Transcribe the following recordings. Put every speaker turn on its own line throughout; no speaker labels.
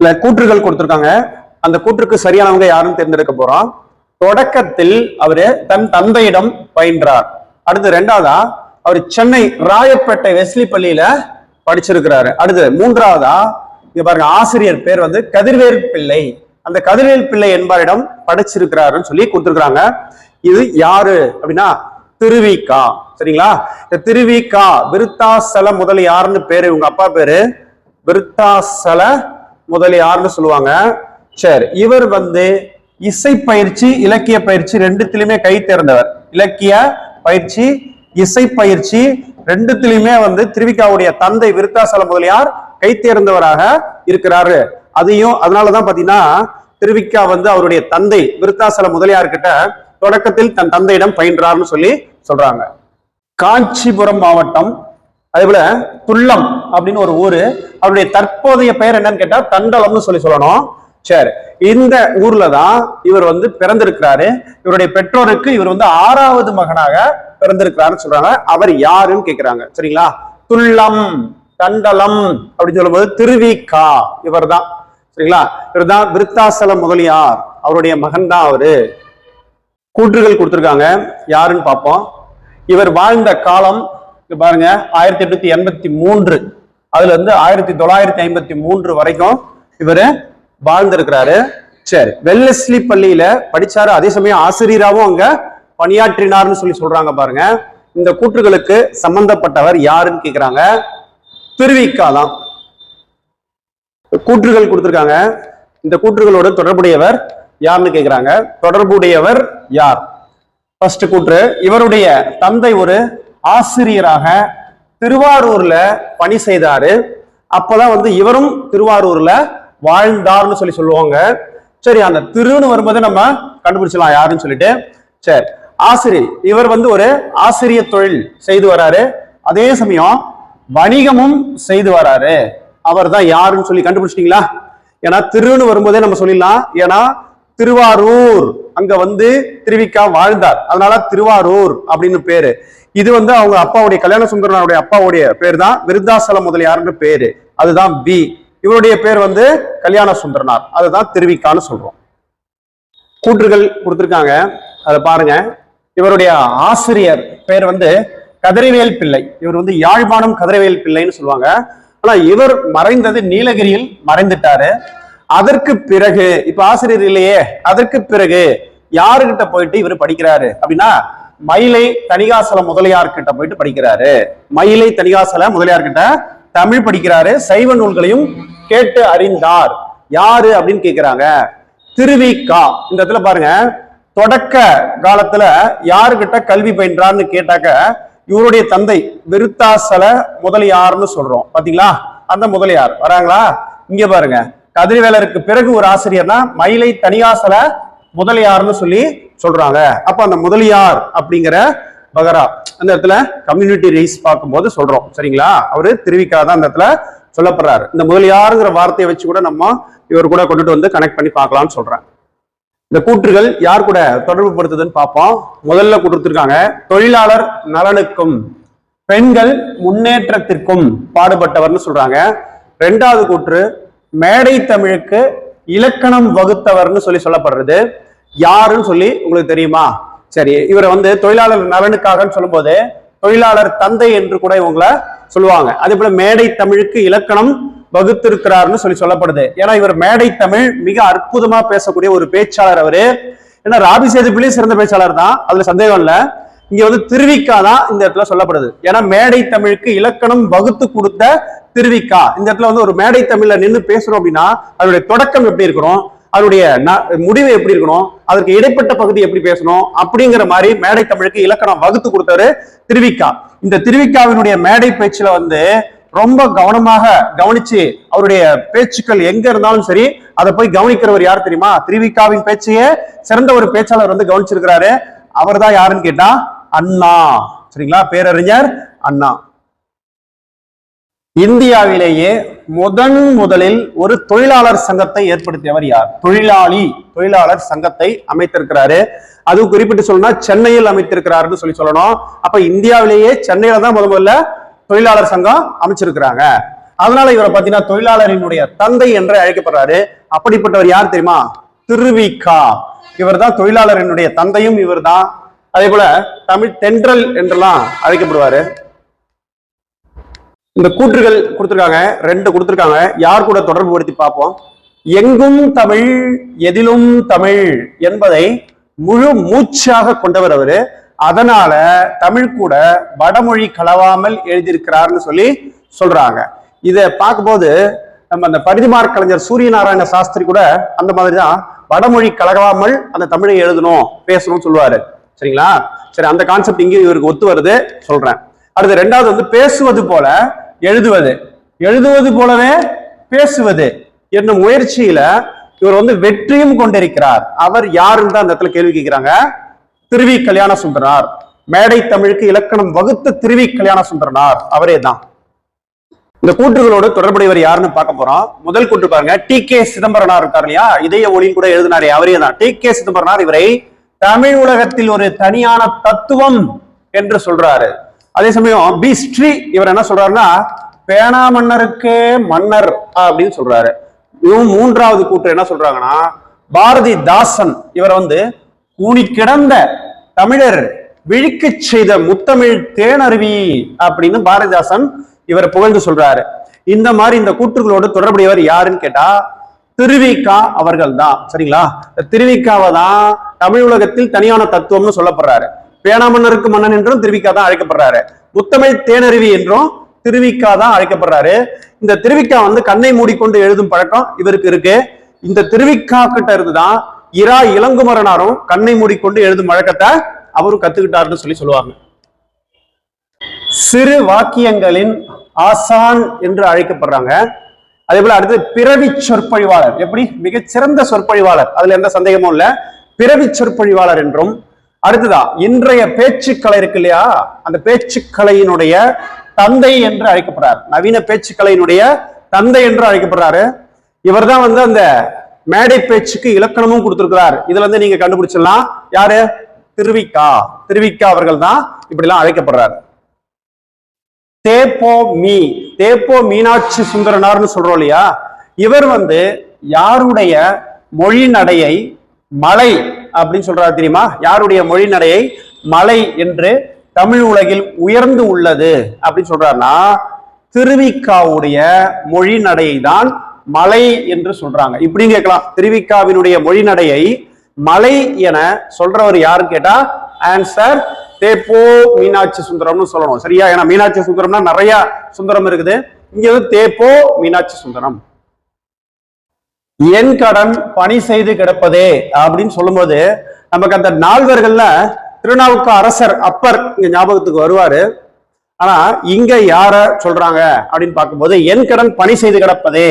இல்ல கூற்றுகள் கொடுத்திருக்காங்க. அந்த கூற்றுக்கு சரியானவங்க யாருன்னு தேர்ந்தெடுக்க போறோம் தொடக்கத்தில் அவரு தன் தந்தையிடம் பயின்றார். அடுத்து ரெண்டாவதா அவர் சென்னை ராயப்பேட்டை வெஸ்லி பள்ளியில படிச்சிருக்கிறாரு. அடுத்து மூன்றாவதா இங்க பாருங்க ஆசிரியர் பேர் வந்து கதிர்வேல் பிள்ளை. அந்த கதிர்வேல் பிள்ளை என்பாரிடம் படிச்சிருக்கிறாருன்னு சொல்லி கொடுத்துருக்குறாங்க. இது யாரு அப்படின்னா திருவிக்கா. சரிங்களா? இந்த திருவிக்கா விருத்தாசல யாருன்னு பேரு இவங்க அப்பா பேரு விருத்தாசல முதலியார்னு சொல்லுவாங்க? சரி இவர் வந்து இசை பயிற்சி இலக்கிய பயிற்சி ரெண்டுத்திலுமே கை தேர்ந்தவர். இலக்கிய பயிற்சி இசை பயிற்சி ரெண்டுத்திலுமே வந்து திருவிக்காவுடைய தந்தை விருத்தாசல முதலியார் கை தேர்ந்தவராக இருக்கிறாரு. அதையும் அதனாலதான் பாத்தீங்கன்னா திருவிக்கா வந்து அவருடைய தந்தை விருத்தாசல முதலியார் கிட்ட தொடக்கத்தில் தன் தந்தையிடம் பயின்றார்னு சொல்லி சொல்றாங்க. காஞ்சிபுரம் மாவட்டம் அதே போல துல்லம் அப்படின்னு ஒரு ஊரு. அவருடைய தற்போதைய பெயர் என்னன்னு கேட்டா தண்டலம்னு சொல்லி சொல்லணும். சரி. இந்த ஊர்ல தான் இவர் வந்து பிறந்திருக்கிறாரு. இவருடைய பெற்றோருக்கு இவர் வந்து ஆறாவது மகனாக பிறந்திருக்கிறாருன்னு சொல்றாங்க. அவர் யாருன்னு கேக்குறாங்க. சரிங்களா? துல்லம் தண்டலம் அப்படின்னு சொல்லும்போது திருவிக்கா. இவர் தான் சரிங்களா? இவர் தான் விருத்தாசல முதலியார். அவருடைய மகன் தான் அவரு. கூற்றுகள் கொடுத்துருக்காங்க. யாருன்னு பார்ப்போம். இவர் வாழ்ந்த காலம் இங்கே பாருங்க ஆயிரத்தி எட்நூத்தி எண்பத்தி மூன்று. அதுல இருந்து ஆயிரத்தி தொள்ளாயிரத்தி ஐம்பத்தி மூன்று வரைக்கும் இவரு வாழ்ந்திருக்கிறாரு. சரி வெல்லஸ்லி பள்ளியில படிச்சாரு அதே சமயம் ஆசிரியராகவும் அங்க பணியாற்றினார்னு சொல்லி சொல்றாங்க பாருங்க. இந்த கூற்றுகளுக்கு சம்பந்தப்பட்டவர் யாருன்னு கேக்குறாங்க? திருவிக்கா தான் கூற்றுகள் கொடுத்திருக்காங்க. இந்த கூற்றுகளோடு தொடர்புடையவர் யாருன்னு கேக்குறாங்க? தொடர்புடையவர் யார்? ஃபர்ஸ்ட் கூற்று இவருடைய தந்தை ஒரு ஆசிரியராக திருவாரூர்ல பணி செய்தாரு. அப்பதான் வந்து இவரும் திருவாரூர்ல வாழ்ந்தார்னு சொல்லி சொல்லுவாங்க. சரி அந்த திருன்னு வரும்போது நம்ம கண்டுபிடிச்சலாம் யாருன்னு சொல்லிட்டு. சரி ஆசிரியர் இவர் வந்து ஒரு ஆசிரியர் தொழில் செய்து வராரு. அதே சமயம் வணிகமும் செய்து வராரு. அவர் தான் யாருன்னு சொல்லி கண்டுபிடிச்சிட்டீங்களா? ஏன்னா திருன்னு வரும்போதே நம்ம சொல்லிடலாம். ஏன்னா திருவாரூர் அங்க வந்து திருவிக்கா வாழ்ந்தார். அதனால திருவாரூர் அப்படின்னு பேரு. இது வந்து அவங்க அப்பாவுடைய கல்யாண சுந்தரனுடைய அப்பாவுடைய பேர் தான் விருத்தாசல முதலியார்னு பேரு. அதுதான் பி இவருடைய பேர் வந்து கல்யாண சுந்தரனார். அதுதான் திருவிக்கான்னு சொல்றோம். கூற்றுகள் கொடுத்துருக்காங்க. அதை பாருங்க. இவருடைய ஆசிரியர் பேர் வந்து கதிரவேல் பிள்ளை. இவர் வந்து யாழ்ப்பாணம் கதிரவேல் பிள்ளைன்னு சொல்லுவாங்க. ஆனா இவர் மறைந்தது நீலகிரியில் மறைந்துட்டாரு. அதற்கு பிறகு இப்ப ஆசிரியர் இல்லையே. அதற்கு பிறகு யாருகிட்ட போயிட்டு இவர் படிக்கிறாரு? அப்படின்னா மயிலை தணிகாசல முதலியார் கிட்ட போயிட்டு படிக்கிறாரு. மயிலை தணிகாசல முதலியார் கிட்ட தமிழ் படிக்கிறாரு. சைவ நூல்களையும் கேட்டு அறிந்தார். யாரு அப்படின்னு கேக்குறாங்க? திருவிக்கா. இந்த இடத்துல பாருங்க. தொடக்க காலத்துல யாருகிட்ட கல்வி பயின்றார்னு கேட்டாக்க இவருடைய தந்தை விருத்தாசல முதலியார்னு சொல்றோம். பாத்தீங்களா? அந்த முதலியார். வராங்களா? இங்க பாருங்க. கதிர்வேலருக்கு பிறகு ஒரு ஆசிரியர்னா மயிலை தனியாசல முதலியார்னு சொல்லி சொல்றாங்க. அப்ப அந்த முதலியார் அப்படிங்கிற பகரா அந்த இடத்துல கம்யூனிட்டி ரைஸ் பார்க்கும்போது சொல்றோம். சரிங்களா? அவரு திருவிக்காதான் அந்த இடத்துல சொல்லப்படுறாரு. இந்த முதலியாருங்கிற வார்த்தையை வச்சு கூட நம்ம இவர் கூட கொண்டுட்டு வந்து கனெக்ட் பண்ணி பார்க்கலாம்னு சொல்றேன் இந்த கூற்றுகள் யார் கூட தொடர்பு படுத்துதுன்னு பார்ப்போம். முதல்ல கொடுத்துருக்காங்க தொழிலாளர் நலனுக்கும் பெண்கள் முன்னேற்றத்திற்கும் பாடுபட்டவர்னு சொல்றாங்க. ரெண்டாவது கூற்று மேடை தமிழுக்கு இலக்கணம் வகுத்தவர்னு சொல்லி சொல்லப்படுறது. யாருன்னு சொல்லி உங்களுக்கு தெரியுமா? சரி இவரை வந்து தொழிலாளர் நலனுக்காகன்னு சொல்லும்போது தொழிலாளர் தந்தை என்று கூட இவங்களை சொல்லுவாங்க. அதே போல மேடை தமிழுக்கு இலக்கணம் வகுத்திருக்கிறார்னு சொல்லி சொல்லப்படுது. ஏன்னா இவர் மேடை தமிழ் மிக அற்புதமா பேசக்கூடிய ஒரு பேச்சாளர் அவரு. ஏன்னா ராபி சேதுப்பிள்ளை சிறந்த பேச்சாளர் தான். அதுல சந்தேகம் இல்லை. இங்க வந்து திருவிக்கா தான் இந்த இடத்துல சொல்லப்படுது. ஏன்னா மேடை தமிழுக்கு இலக்கணம் வகுத்து கொடுத்த திருவிக்கா. இந்த இடத்துல வந்து ஒரு மேடை தமிழ்ல நின்று பேசுறோம் அப்படின்னா அதனுடைய தொடக்கம் எப்படி இருக்கிறோம்? அதனுடைய ந- முடிவு எப்படி இருக்கணும்? அதற்கு இடைப்பட்ட பகுதி எப்படி பேசணும்? அப்படிங்கிற மாதிரி மேடை தமிழுக்கு இலக்கணம் வகுத்து கொடுத்தாரு திருவிக்கா. இந்த திருவிக்காவினுடைய மேடை பேச்சுல வந்து ரொம்ப கவனமாக கவனிச்சு அவருடைய பேச்சுக்கள் எங்க இருந்தாலும் சரி அதை போய் கவனிக்கிறவர் யார் தெரியுமா? திருவிக்காவின் பேச்சையே சிறந்த ஒரு பேச்சாளர் வந்து கவனிச்சிருக்கிறாரு. அவர் தான் யாருன்னு கேட்டா அண்ணா. சரிங்களா? பேரறிஞர் அண்ணா. இந்தியாவிலேயே முதன் முதலில் ஒரு தொழிலாளர் சங்கத்தை ஏற்படுத்தியவர் யார்? தொழிலாளி தொழிலாளர் சங்கத்தை அமைத்திருக்கிறாரு. அது குறிப்பிட்டு சொல்லணும்னா சென்னையில் அமைத்திருக்கிறாருன்னு சொல்லி சொல்லணும். அப்ப இந்தியாவிலேயே சென்னையில தான் முத முதல்ல தொழிலாளர் சங்கம் அமைச்சிருக்கிறாங்க. அதனால இவரை பார்த்தீங்கன்னா தொழிலாளரினுடைய தந்தை என்று அழைக்கப்படுறாரு. அப்படிப்பட்டவர் யார் தெரியுமா? திருவிக்கா. இவர் தான் தொழிலாளரினுடைய தந்தையும் இவர் தான் அதே போல தமிழ் தென்றல் என்றெல்லாம் அழைக்கப்படுவாரு. இந்த கூற்றுகள் கொடுத்துருக்காங்க ரெண்டு கொடுத்துருக்காங்க. யார் கூட தொடர்பு படுத்தி பார்ப்போம். எங்கும் தமிழ் எதிலும் தமிழ் என்பதை முழு மூச்சாக கொண்டவர் அவரு. அதனால தமிழ் கூட வடமொழி கலவாமல் எழுதியிருக்கிறார்னு சொல்லி சொல்றாங்க. இதை பார்க்கும்போது நம்ம அந்த பரிதிமார் கலைஞர் சூரிய நாராயண சாஸ்திரி கூட அந்த மாதிரி தான் வடமொழி கலகாமல் அந்த தமிழை எழுதணும் பேசணும்னு சொல்லுவாரு. சரிங்களா? சரி அந்த கான்செப்ட் இங்கேயும் இவருக்கு ஒத்து வருது சொல்றேன். அடுத்து ரெண்டாவது வந்து பேசுவது போல எழுதுவது. எழுதுவது போலவே பேசுவது என்னும் முயற்சியில இவர் வந்து வெற்றியும் கொண்டிருக்கிறார். அவர் யாருன்னு தான் அந்த இடத்துல கேள்வி கேட்கிறாங்க. திருவி கல்யாண சுந்தரனார் மேடை தமிழுக்கு இலக்கணம் வகுத்த திருவி கல்யாண சுந்தரனார் அவரே தான். இந்த கூற்றுகளோடு தொடர்புடையவர் யாருன்னு பார்க்க போறோம். முதல் கூற்று பாருங்க. டி கே சிதம்பரனார் இருக்கார் இல்லையா? இதய ஒளியும் கூட எழுதினாரே அவரே தான். டி கே சிதம்பரனார் இவரை தமிழ் உலகத்தில் ஒரு தனியான தத்துவம் என்று சொல்றாரு. அதே சமயம் பி ஸ்ரீ இவர் என்ன சொல்றாருன்னா பேனா மன்னருக்கே மன்னர் அப்படின்னு சொல்றாரு. இவன் மூன்றாவது கூற்று என்ன சொல்றாங்கன்னா பாரதி தாசன் இவர் வந்து கூனி கிடந்த தமிழர் விழிக்கச் செய்த முத்தமிழ் தேனருவி அப்படின்னு பாரதிதாசன் இவர் புகழ்ந்து சொல்றாரு. இந்த மாதிரி இந்த கூற்றுகளோடு தொடர்புடையவர் யாருன்னு கேட்டா திருவிக்கா அவர்கள் தான் சரிங்களா திருவிக்காவை தான் தமிழ் உலகத்தில் தனியான தத்துவம்னு சொல்லப்படுறாரு. பேணாமன்னருக்கு மன்னன் என்றும் திருவிக்கா தான் அழைக்கப்படுறாரு. முத்தமிழ் தேனருவி என்றும் திருவிக்கா தான் அழைக்கப்படுறாரு. இந்த திருவிக்கா வந்து கண்ணை மூடிக்கொண்டு எழுதும் பழக்கம் இவருக்கு இருக்கு. இந்த திருவிக்கா கிட்ட இருந்துதான் இரா இளங்குமரனாரும் கண்ணை மூடிக்கொண்டு எழுதும் வழக்கத்தை அவரும் கத்துக்கிட்டாருன்னு சொல்லி சொல்லுவாங்க. சிறு வாக்கியங்களின் ஆசான் என்று அழைக்கப்படுறாங்க. அதே போல அடுத்து பிறவி சொற்பொழிவாளர். எப்படி? மிகச்சிறந்த சொற்பொழிவாளர். அதுல எந்த சந்தேகமும் இல்ல. பிறவி சொற்பொழிவாளர் என்றும் அடுத்ததா இன்றைய பேச்சுக்கலை இருக்கு இல்லையா? அந்த பேச்சுக்கலையினுடைய தந்தை என்று அழைக்கப்படுறார். நவீன பேச்சுக்கலையினுடைய தந்தை என்று அழைக்கப்படுறாரு. இவர்தான் வந்து அந்த மேடை பேச்சுக்கு இலக்கணமும் கொடுத்திருக்கிறார். இதுல இருந்து நீங்க கண்டுபிடிச்சிடலாம். யாரு? திருவிக்கா. திருவிக்கா அவர்கள் தான் இப்படி எல்லாம் அழைக்கப்படுறாரு. தேப்போ மீ. தேப்போ மீனாட்சி சுந்தரனார்னு சொல்றோம் இல்லையா? இவர் வந்து யாருடைய மொழி நடையை மலை அப்படின்னு சொல்றாரு தெரியுமா? யாருடைய மொழி நடையை? மலை என்று தமிழ் உலகில் உயர்ந்து உள்ளது. அப்படின்னு சொல்றாருன்னா திருவிக்காவுடைய மொழி நடையை தான் மலை என்று சொல்றாங்க. இப்படின்னு கேட்கலாம். திருவிக்காவினுடைய மொழி நடையை மலை என சொல்றவர் யாருன்னு கேட்டா ஆன்சர் தேப்போ மீனாட்சி சுந்தரம்னு சொல்லணும். சரியா? ஏன்னா மீனாட்சி சுந்தரம்னா நிறைய சுந்தரம் இருக்குது. இங்க வந்து தேப்போ மீனாட்சி சுந்தரம். என் கடன் பணி செய்து கிடப்பதே அப்படின்னு சொல்லும்போது நமக்கு அந்த நால்வர்கள்ல திருநாவுக்கு அரசர் அப்பர் இங்க ஞாபகத்துக்கு வருவாரு. ஆனா இங்க யார சொல்றாங்க அப்படின்னு பார்க்கும்போது என் கடன் பணி செய்து கிடப்பதே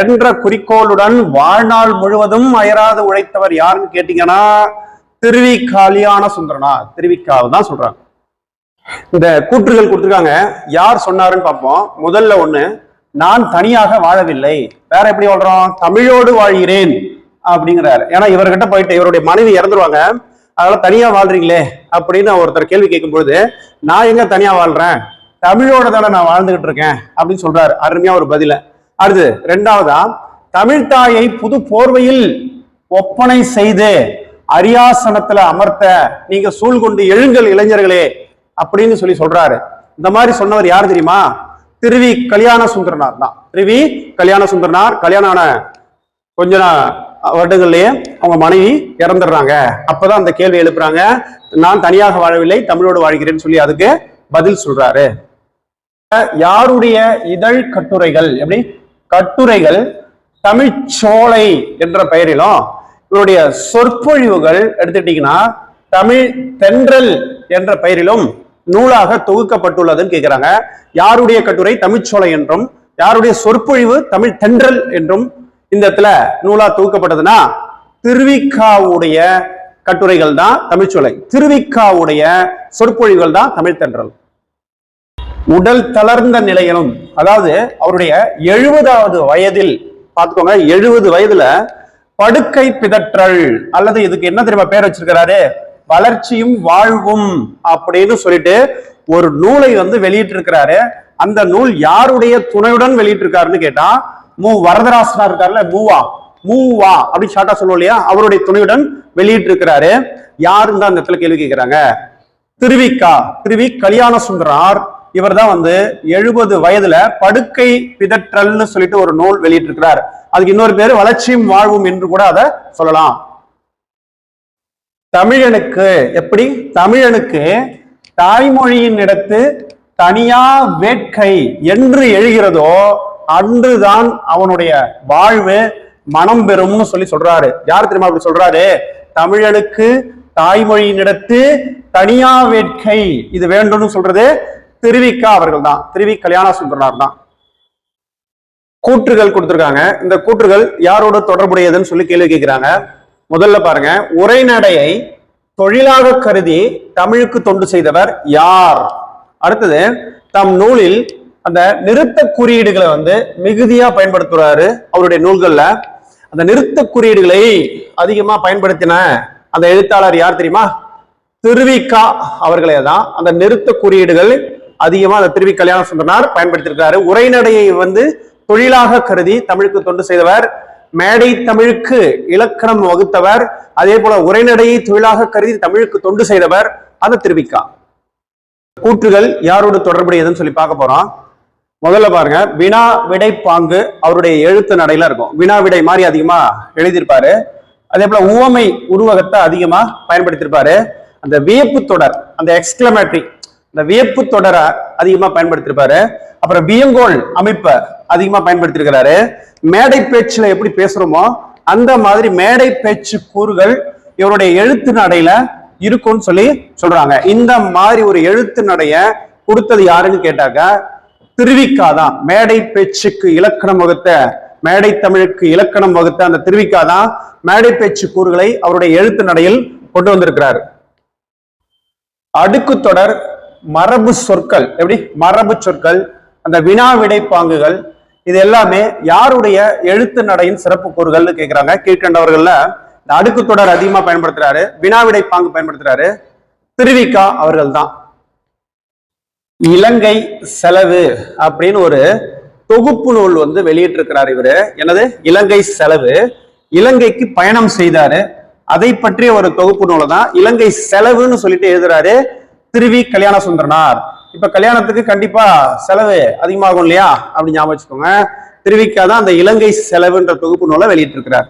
என்ற குறிக்கோளுடன் வாழ்நாள் முழுவதும் அயராது உழைத்தவர் யாருன்னு கேட்டீங்கன்னா திருவி காலியான சுந்தரனா திருவிக்காவை தான் சொல்றாங்க. இந்த கூற்றுகள் கொடுத்துருக்காங்க. யார் சொன்னாருன்னு பார்ப்போம். முதல்ல ஒண்ணு நான் தனியாக வாழவில்லை. வேற எப்படி வாழ்றோம்? தமிழோடு வாழ்கிறேன் அப்படிங்கிறாரு. ஏன்னா இவர்கிட்ட போயிட்டு இவருடைய மனைவி இறந்துருவாங்க. அதனால தனியா வாழ்றீங்களே அப்படின்னு ஒருத்தர் கேள்வி கேட்கும் பொழுது நான் எங்க தனியா வாழ்றேன்? தமிழோட தானே நான் வாழ்ந்துகிட்டு இருக்கேன் அப்படின்னு சொல்றாரு. அருமையா ஒரு பதில. அடுத்து ரெண்டாவதா தமிழ் தாயை புது போர்வையில் ஒப்பனை செய்து அரியாசனத்துல அமர்த்த நீங்க சூழ் கொண்டு எழுங்கள் இளைஞர்களே அப்படின்னு சொல்லி சொல்றாரு. இந்த மாதிரி சொன்னவர் யார் தெரியுமா? திருவி கல்யாண சுந்தரனார் தான். திருவி கல்யாண சுந்தரனார் கல்யாணம் ஆன கொஞ்ச வருடங்கள்லயே அவங்க மனைவி இறந்துடுறாங்க. அப்பதான் அந்த கேள்வி எழுப்புறாங்க நான் தனியாக வாழவில்லை தமிழோடு வாழ்கிறேன்னு சொல்லி அதுக்கு பதில் சொல்றாரு. யாருடைய இதழ் கட்டுரைகள் எப்படி? கட்டுரைகள் தமிழ்ச்சோலை என்ற பெயரிலும் இவருடைய சொற்பொழிவுகள் எடுத்துட்டீங்கன்னா தமிழ் தென்றல் என்ற பெயரிலும் நூலாக தொகுக்கப்பட்டுள்ளதுன்னு கேட்கிறாங்க யாருடைய கட்டுரை? தமிழ்ச்சோலை என்றும் யாருடைய சொற்பொழிவு? தமிழ் தென்றல் என்றும் இந்த இடத்துல நூலா தொகுக்கப்பட்டதுன்னா திருவிக்காவுடைய கட்டுரைகள் தான் தமிழ்ச்சோலை திருவிக்காவுடைய சொற்பொழிவுகள் தான் தமிழ் தென்றல். உடல் தளர்ந்த நிலையிலும் அதாவது அவருடைய எழுபதாவது வயதில் பார்த்துக்கோங்க எழுபது வயதுல படுக்கை பிதற்றல் அல்லது இதுக்கு என்ன தெரியுமா பேர் வச்சிருக்கிறாரு? வளர்ச்சியும் வாழ்வும் அப்படின்னு சொல்லிட்டு ஒரு நூலை வந்து வெளியிட்டு இருக்கிறாரு அந்த நூல் யாருடைய துணையுடன் வெளியிட்டிருக்காருன்னு கேட்டா மு. வரதராசனா இருக்காருல்ல மூவா மூவா அப்படின்னு ஷார்ட்டா சொல்லுவோம் இல்லையா? அவருடைய துணையுடன் வெளியிட்டிருக்கிறாரு. யாருன்னு தான் அந்த இடத்துல கேள்வி கேட்கிறாங்க? திருவிக்கா திருவி கல்யாண சுந்தரார் இவர் தான் வந்து எழுபது வயதுல படுக்கை பிதற்றல்னு சொல்லிட்டு ஒரு நூல் வெளியிட்டிருக்கிறார். அதுக்கு இன்னொரு பேர் வளர்ச்சியும் வாழ்வும் என்று கூட அதை சொல்லலாம். தமிழனுக்கு எப்படி? தமிழனுக்கு தாய்மொழியின் இடத்து தனியா வேட்கை என்று எழுகிறதோ அன்றுதான் அவனுடைய வாழ்வு மனம் பெறும்னு சொல்லி சொல்றாரு. யார் தெரியுமா அப்படி சொல்றாரு? தமிழனுக்கு தாய்மொழியின் இடத்து தனியா வேட்கை இது வேண்டும்னு சொல்றது திருவிக்கா அவர்கள் தான் திருவி கல்யாண சுந்தரனார் தான். கூற்றுகள் கொடுத்திருக்காங்க. இந்த கூற்றுகள் யாரோட தொடர்புடையதுன்னு சொல்லி கேள்வி கேட்கிறாங்க. முதல்ல பாருங்க உரைநடையை தொழிலாக கருதி தமிழுக்கு தொண்டு செய்தவர் யார்? அடுத்தது தம் நூலில் அந்த நிறுத்த குறியீடுகளை வந்து மிகுதியா பயன்படுத்துறாரு அவருடைய நூல்கள்ல. அந்த நிறுத்த குறியீடுகளை அதிகமா பயன்படுத்தின அந்த எழுத்தாளர் யார் தெரியுமா? திருவிக்கா அவர்களே தான். அந்த நிறுத்த குறியீடுகள் அதிகமா அந்த திருவி கல்யாண சுந்தரனார் பயன்படுத்தியிருக்கிறாரு. உரைநடையை வந்து தொழிலாக கருதி தமிழுக்கு தொண்டு செய்தவர் மேடை தமிழுக்கு இலக்கணம் வகுத்தவர் அதே போல உரைநடையை தொழிலாக கருதி தமிழுக்கு தொண்டு செய்தவர் அதை திருவிக்கா. கூற்றுகள் யாரோடு தொடர்புடையதுன்னு சொல்லி பார்க்க போறோம். முதல்ல பாருங்க வினா விடை பாங்கு அவருடைய எழுத்து நடையில இருக்கும். வினா விடை மாதிரி அதிகமா எழுதியிருப்பாரு. அதே போல உவமை உருவகத்தை அதிகமா பயன்படுத்தியிருப்பாரு. அந்த வியப்பு தொடர் அந்த எக்ஸ்கிளமேட்ரி அந்த வியப்பு தொடரை அதிகமா பயன்படுத்தியிருப்பாரு. அப்புறம் வியங்கோல் அமைப்பை அதிகமா பயன்படுத்தியிருக்கிறாரு. மேடை பேச்சுல எப்படி பேசுறோமோ அந்த மாதிரி மேடை பேச்சு கூறுகள் இவருடைய எழுத்து நடையில இருக்கும்னு சொல்லி சொல்றாங்க. இந்த மாதிரி ஒரு எழுத்து நடைய கொடுத்தது யாருன்னு கேட்டாக்க திருவிக்கா தான். மேடை பேச்சுக்கு இலக்கணம் வகுத்த மேடை தமிழுக்கு இலக்கணம் வகுத்த அந்த திருவிக்கா தான் மேடை பேச்சு கூறுகளை அவருடைய எழுத்து நடையில் கொண்டு வந்திருக்கிறார். அடுக்கு தொடர் மரபு சொற்கள். எப்படி? மரபு சொற்கள் அந்த வினா விடை பாங்குகள் இது எல்லாமே யாருடைய எழுத்து நடையின் சிறப்பு கூறுகள்னு கேக்குறாங்க. கீழ்கண்டவர்கள்ல இந்த அடுக்கு தொடர் அதிகமா பயன்படுத்துறாரு வினா விடை பாங்கு பயன்படுத்துறாரு திருவிக்கா அவர்கள் தான் இலங்கை செலவு அப்படின்னு ஒரு தொகுப்பு நூல் வந்து வெளியிட்டிருக்கிறார் இவரு. என்னது? இலங்கை செலவு. இலங்கைக்கு பயணம் செய்தாரு. அதை பற்றிய ஒரு தொகுப்பு நூலை தான் இலங்கை செலவுன்னு சொல்லிட்டு எழுதுறாரு திருவி கல்யாண சுந்தரனார் இப்ப கல்யாணத்துக்கு கண்டிப்பா செலவு அதிகமாகும் இல்லையா? அப்படின்னு ஞாபகம் வச்சுக்கோங்க. திருவிக்கா தான் அந்த இலங்கை செலவுன்ற தொகுப்பு நூலை வெளியிட்டிருக்கிறார்.